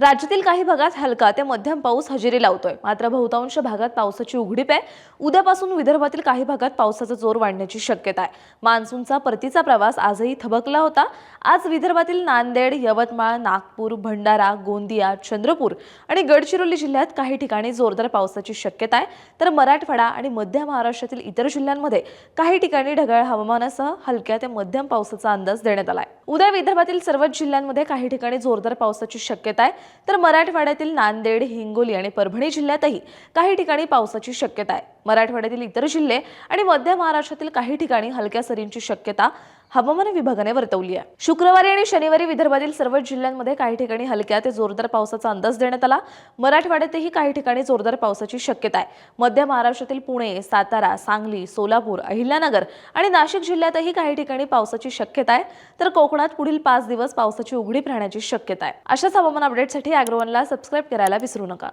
राज्यातील काही भागात हलका ते मध्यम पाऊस हजेरी लावतोय. मात्र बहुतांश भागात पावसाची उघडीप आहे. उद्यापासून विदर्भातील काही भागात पावसाचा जोर वाढण्याची शक्यता आहे. मान्सूनचा परतीचा प्रवास आजही थबकला होता. आज विदर्भातील नांदेड यवतमाळ नागपूर भंडारा गोंदिया चंद्रपूर आणि गडचिरोली जिल्ह्यात काही ठिकाणी जोरदार पावसाची शक्यता आहे. तर मराठवाडा आणि मध्य महाराष्ट्रातील इतर जिल्ह्यांमध्ये काही ठिकाणी ढगाळ हवामानासह हलक्या ते मध्यम पावसाचा अंदाज देण्यात आलाय उद्या विदर्भातील सर्वच जिल्ह्यांमध्ये काही ठिकाणी जोरदार पावसाची शक्यता आहे. तर मराठवाड्यातील नांदेड हिंगोली आणि परभणी जिल्ह्यातही काही ठिकाणी पावसाची शक्यता आहे. मराठवाड्यातील इतर जिल्हे आणि मध्य महाराष्ट्रातील काही ठिकाणी हलक्या सरींची शक्यता हवामान विभागाने वर्तवली आहे. शुक्रवारी आणि शनिवारी विदर्भातील सर्वच जिल्ह्यांमध्ये काही ठिकाणी हलक्या ते जोरदार पावसाचा अंदाज देण्यात आला. मराठवाड्यातही काही ठिकाणी जोरदार पावसाची शक्यता आहे. मध्य महाराष्ट्रातील पुणे सातारा सांगली सोलापूर अहिल्यानगर आणि नाशिक जिल्ह्यातही काही ठिकाणी पावसाची शक्यता आहे. तर कोकणात पुढील पाच दिवस पावसाची उघडीप राहण्याची शक्यता आहे. अशाच हवामान अपडेटसाठी अॅग्रोवनला सबस्क्राईब करायला विसरू नका.